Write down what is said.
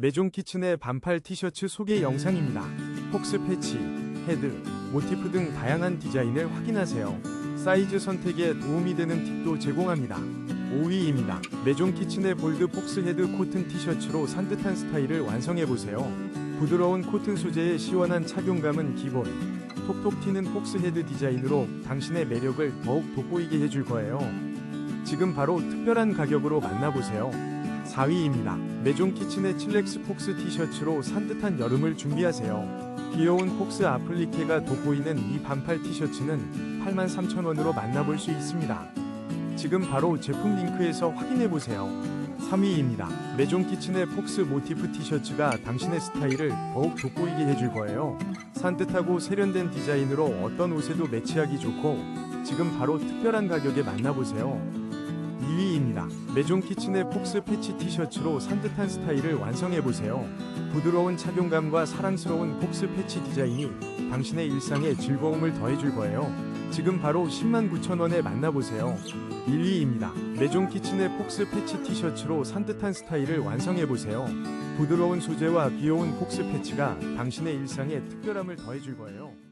메종 키친의 반팔 티셔츠 소개 영상입니다. 폭스 패치, 헤드, 모티프 등 다양한 디자인을 확인하세요. 사이즈 선택에 도움이 되는 팁도 제공합니다. 5위입니다. 메종 키친의 볼드 폭스 헤드 코튼 티셔츠로 산뜻한 스타일을 완성해보세요. 부드러운 코튼 소재의 시원한 착용감은 기본. 톡톡 튀는 폭스 헤드 디자인으로 당신의 매력을 더욱 돋보이게 해줄 거예요. 지금 바로 특별한 가격으로 만나보세요. 4위입니다. 메종 키친의 칠렉스 폭스 티셔츠로 산뜻한 여름을 준비하세요. 귀여운 폭스 아플리케가 돋보이는 이 반팔 티셔츠는 83,000원으로 만나볼 수 있습니다. 지금 바로 제품 링크에서 확인해보세요. 3위입니다. 메종 키친의 폭스 모티프 티셔츠가 당신의 스타일을 더욱 돋보이게 해줄 거예요. 산뜻하고 세련된 디자인으로 어떤 옷에도 매치하기 좋고 지금 바로 특별한 가격에 만나보세요. 2위입니다. 메종 키친의 폭스 패치 티셔츠로 산뜻한 스타일을 완성해보세요. 부드러운 착용감과 사랑스러운 폭스 패치 디자인이 당신의 일상에 즐거움을 더해줄 거예요. 지금 바로 109,000원에 만나보세요. 1위입니다. 메종 키친의 폭스 패치 티셔츠로 산뜻한 스타일을 완성해보세요. 부드러운 소재와 귀여운 폭스 패치가 당신의 일상에 특별함을 더해줄 거예요.